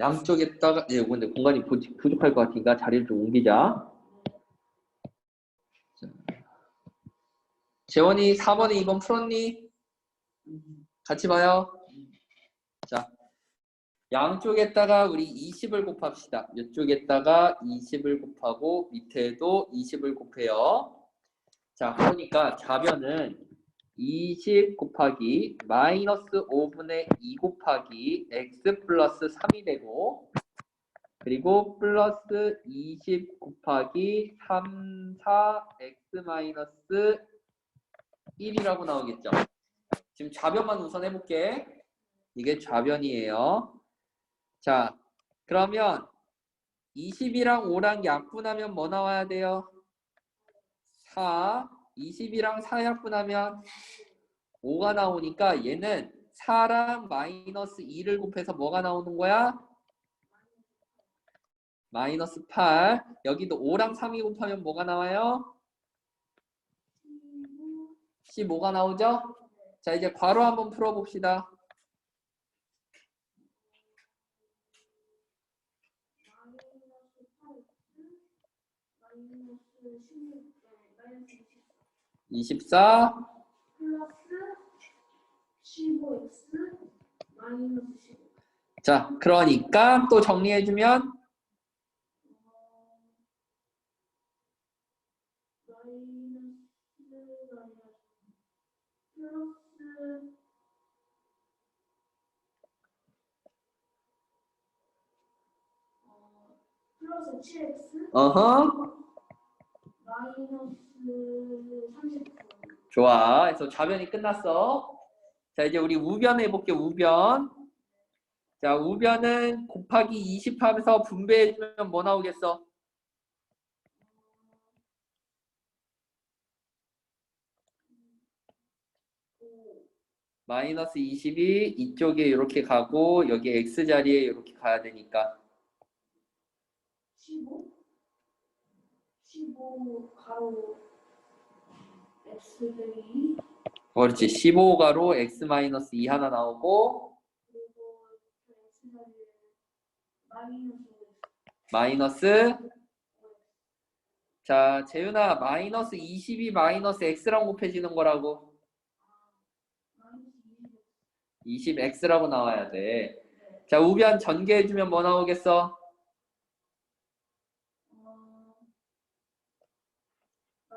양쪽에다가 예, 근데 공간이 부, 부족할 것 같으니까 자리를 좀 옮기자. 자. 재원이 4번에 2번 풀었니? 같이 봐요. 자, 양쪽에다가 우리 20을 곱합시다. 이쪽에다가 20을 곱하고 밑에도 20을 곱해요. 자, 그러니까 좌변은 20 곱하기 마이너스 5분의 2 곱하기 x 플러스 3이 되고 그리고 플러스 20 곱하기 3, 4, x 마이너스 1이라고 나오겠죠. 지금 좌변만 우선 해볼게. 이게 좌변이에요. 자, 그러면 20이랑 5랑 약분하면 뭐 나와야 돼요? 4. 20이랑 4 약 분하면 5가 나오니까 얘는 4랑 마이너스 2를 곱해서 뭐가 나오는 거야? 마이너스 8. 여기도 5랑 3이 곱하면 뭐가 나와요? 15가 나오죠? 자, 이제 괄호 한번 풀어봅시다. 마이너스 24, 플러스 15x 마이너스 15 자, 그러니까 또 정리해주면 마이너스 플러스 어, 플러스 7x 어허 마이너스 39 좋아. 그래서 좌변이 끝났어. 자, 이제 우리 우변 해볼게, 우변. 자, 우변은 곱하기 20 하면서 분배해주면 뭐 나오겠어? 마이너스 20이 이쪽에 이렇게 가고 여기 x 자리에 이렇게 가야 되니까 15 15 가로 x 빼기 그렇지 15가로 x 마이너스 2 하나 나오고 그리고 그 x 마이너스 마이너스 자 재윤아 마이너스 20이 마이너스 x랑 곱해지는 거라고 마이너스 20 20x라고 나와야 돼. 자 우변 전개해주면 뭐 나오겠어? 어,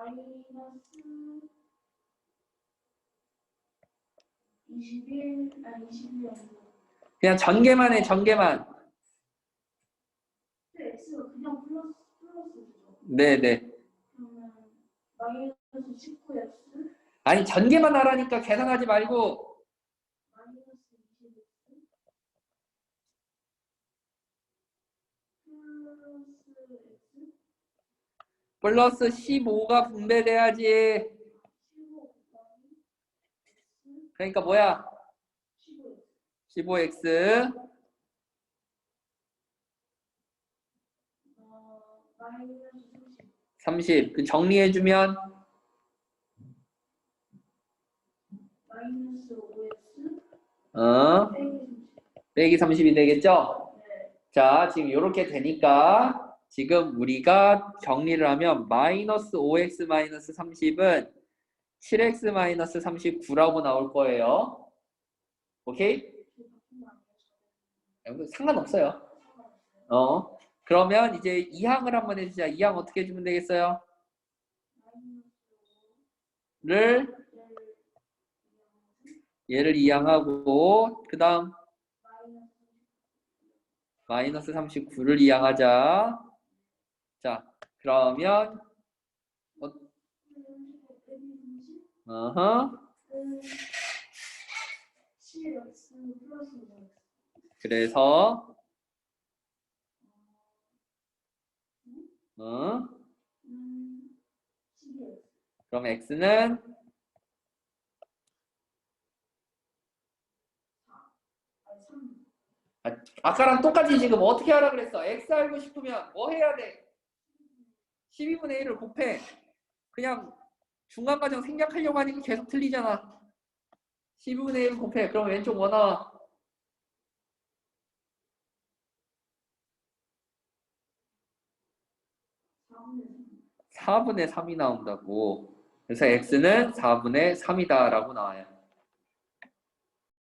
마이너스 21 아니 21이 아니고 그냥 전개만 해 전개만. x가 그냥 플러스 플러스죠 마이너스 19x 아니 전개만 하라니까 계산하지 말고 마이너스 20x 플러스 x 플러스 15가 분배돼야지. 15 곱하기 x 그러니까 뭐야? 15x 15x 어, 마이너스 30 30. 그 정리해주면 마이너스 5x 어 빼기 30 빼기 30이 되겠죠? 네. 자, 지금 이렇게 되니까 지금 우리가 정리를 하면 마이너스 5x 마이너스 30은 7x 마이너스 39라고 나올 거예요. 오케이? 여러분, 상관없어요. 어. 그러면 이제 이항을 한번 해주자. 이항 어떻게 해주면 되겠어요? 를 얘를 이항하고 그 다음 마이너스 39를 이항하자. 자, 그러면 어허. 그래서 어? 그럼 x는 아까랑 똑같이 지금 어떻게 하라 그랬어? x 알고 싶으면 뭐 해야 돼? 12분의 1을 곱해. 그냥 중간 과정 생략하려고 하니까 계속 틀리잖아. 12분의 1 곱해. 그럼 왼쪽 뭐 나와? 사분의 3이 나온다고. 그래서 x는 4분의 3이다라고 나와요.